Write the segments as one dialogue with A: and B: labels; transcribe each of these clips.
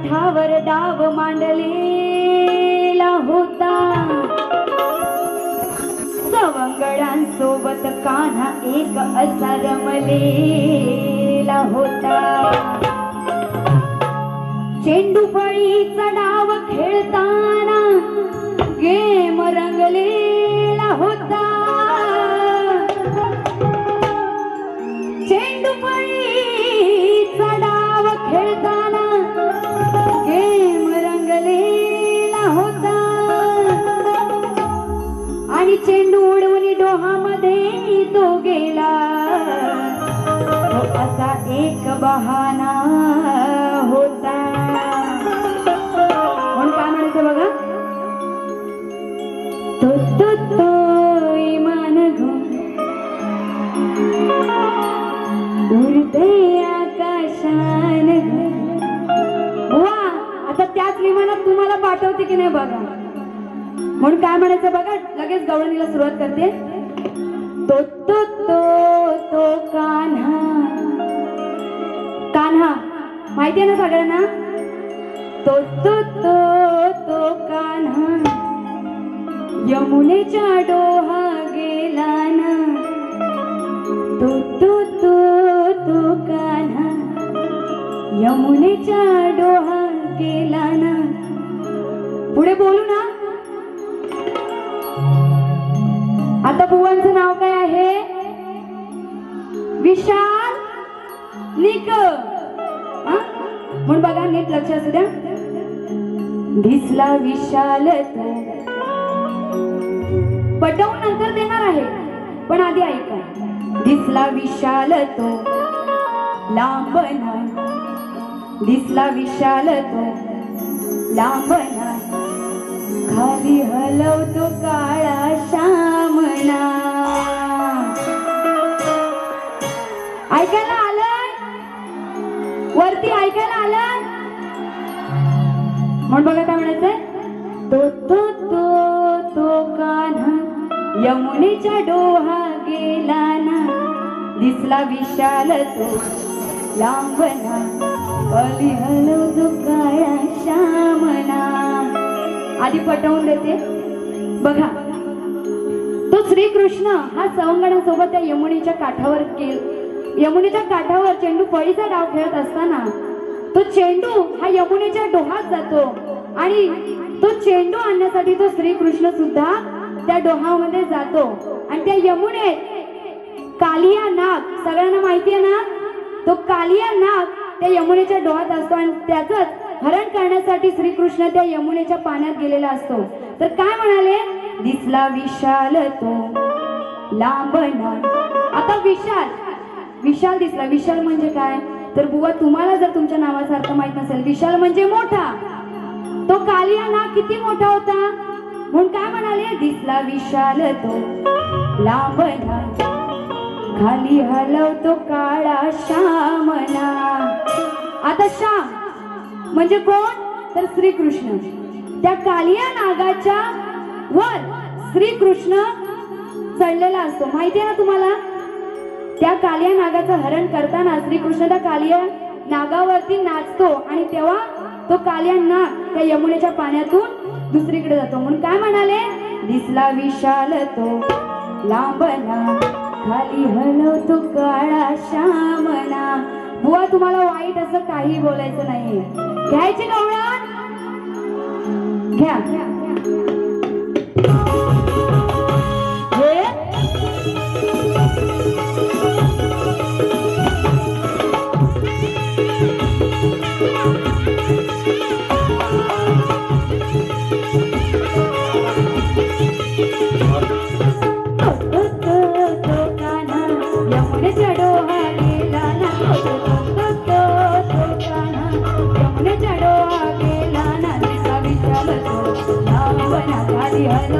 A: काठावर डाव मांडलेला होता. सवंगडांसोबत कान्हा एक असा रमलेला होता. चेंडू फळीचा डाव खेळताना गेम रंगलेला होता. आणि चेंडू उडवून डोहामध्ये तो गेला. तो असा एक बहाना होता. म्हणून काय म्हणायचं बघा? तो तो तो इमान उडते आकाशान वा आता त्याच विमानात तुम्हाला पाठवते की नाही बघा? म्हणून काय म्हणायचं बघा लगेच गवळणीला सुरुवात करते. तो तो तो तो कान्हा. कान्हा माहितीये ना सगळ्यांना? तो तो तो तो कान्हा. यमुनेच्या डोहा गेला ना तो तो तो तो कान्हा. यमुनेच्या डोहा गेला ना पुढे बोलू ना. आता बुवांचं नाव काय आहे? विशाल निक म्हणून बघा नीट लक्ष असू द्या. दिसला विशाल पटवून नंतर देणार आहे पण आधी ऐका. दिसला विशाल तो. लांब दिसला विशाल तो. लांब खाली हलवतो काळा म्हणून बघा काय म्हणायचंय? तो तो तो तो कान्हा यमुनेच्या डोहा गेला ना दिसला विशाल तो लांबना अली हलवतो काळा श्यामना. आधी पटवून देते. बघा तो श्रीकृष्ण हा सवंगणासोबत त्या यमुनेच्या काठावर गेल यमुनेच्या काठावर चेंडू फळीचा डाव खेळत असताना तो चेंडू हा यमुनेच्या डोहात जातो. आणि तो चेंडू आणण्यासाठी तो श्रीकृष्ण सुद्धा त्या डोहामध्ये जातो. आणि त्या यमुनेत कालिया नाग सगळ्यांना माहिती आहे ना? तो कालिया नाग त्या यमुनेच्या डोहात असतो आणि त्याच हरण करण्यासाठी श्रीकृष्ण त्या यमुनेच्या पाण्यात गेलेला असतो. तर काय म्हणाले? दिसला विशाल तो लांबना आता विशाल विशाल दिसला. विशाल म्हणजे काय? तर बुवा तुम्हाला जर तुमच्या नावासारखं माहीत नसेल विशाल म्हणजे मोठा. तो कालिया नाग किती मोठा होता? म्हणून काय म्हणाले? दिसला विशाल तो लांब खाली हलवतो काळा श्यामना आता श्याम म्हणजे कोण? तर श्रीकृष्ण. त्या कालिया नागाच्या वर श्रीकृष्ण चढलेला असतो. माहितीये ना तुम्हाला? त्या कालिया नागाचं हरण करताना श्रीकृष्ण त्या कालिया नागावरती नाचतो आणि तेव्हा तो कालिया नाग त्या यमुनेच्या पाण्यातून दुसरीकडे जातो. म्हणून काय म्हणाले? दिसला विशाल तो लांबना खाली हलवतो काळा श्यामना बुवा तुम्हाला वाईट असं काही बोलायचं नाही घ्यायची गवळण घ्या. लांबना खाली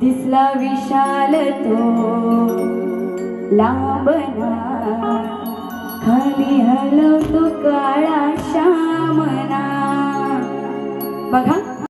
A: दिसला विशाल तो लांबना खाली हलवतो काळा श्यामना. बघा